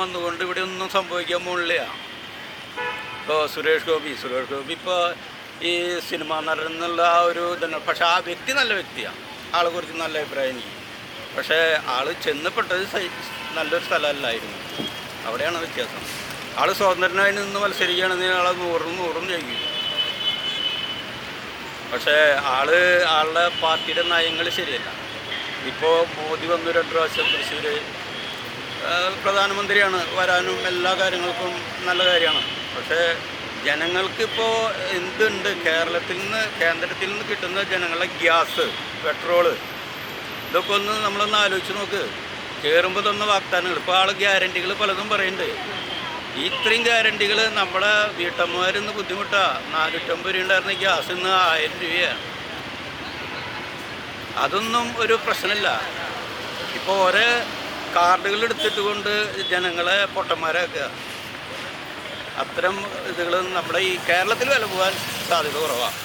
വന്നുകൊണ്ട് ഇവിടെ ഒന്നും സംഭവിക്കാൻ പോണില്ല. ഇപ്പോൾ സുരേഷ് ഗോപി സുരേഷ് ഗോപി ഇപ്പോൾ ഈ സിനിമ നടൻ എന്നുള്ള ആ ഒരു ഇതാണ് പക്ഷെ ആ വ്യക്തി നല്ല വ്യക്തിയാണ് ആളെ കുറിച്ച് നല്ല അഭിപ്രായം എനിക്ക്. പക്ഷേ ആൾ ചെന്നപ്പെട്ടത് നല്ലൊരു സ്ഥലമല്ലായിരുന്നു. അവിടെയാണ് വ്യത്യാസം. ആൾ സ്വതന്ത്രനായി നിന്ന് മത്സരിക്കുകയാണെങ്കിൽ ആളെ നൂറും നൂറും ജയിക്കും. പക്ഷേ ആൾ ആളുടെ പാർട്ടിയുടെ നയങ്ങൾ ശരിയല്ല. ഇപ്പോൾ മോദി വന്നു രണ്ട് പ്രാവശ്യം തൃശ്ശൂർ പ്രധാനമന്ത്രിയാണ് വരാനും എല്ലാ കാര്യങ്ങൾക്കും നല്ല കാര്യമാണ്. പക്ഷേ ജനങ്ങൾക്കിപ്പോൾ എന്തുണ്ട്? കേരളത്തിൽ നിന്ന് കേന്ദ്രത്തിൽ നിന്ന് കിട്ടുന്ന ജനങ്ങളുടെ ഗ്യാസ് പെട്രോൾ ഇതൊക്കെ ഒന്ന് നമ്മളൊന്ന് ആലോചിച്ച് നോക്ക്. കയറുമ്പോൾ തന്ന വാഗ്ദാനങ്ങൾ. ഇപ്പോൾ ആൾ ഗ്യാരണ്ടികൾ പലതും പറയുന്നുണ്ട്. ഇത്രയും ഗ്യാരണ്ടികൾ നമ്മളെ വീട്ടമ്മമാരിന്ന് ബുദ്ധിമുട്ടാ. നാനൂറ്റമ്പത് രൂപ ഉണ്ടായിരുന്ന ഗ്യാസ് ഇന്ന് ആയിരം രൂപയാണ് അതൊന്നും ഒരു പ്രശ്നമില്ല. ഇപ്പോൾ ഓരോ കാർഡുകൾ എടുത്തിട്ട് കൊണ്ട് ജനങ്ങളെ പൊട്ടന്മാരാക്കുക. അത്തരം ഇതുകൾ നമ്മുടെ ഈ കേരളത്തിൽ വില പോകാൻ സാധ്യത കുറവാണ്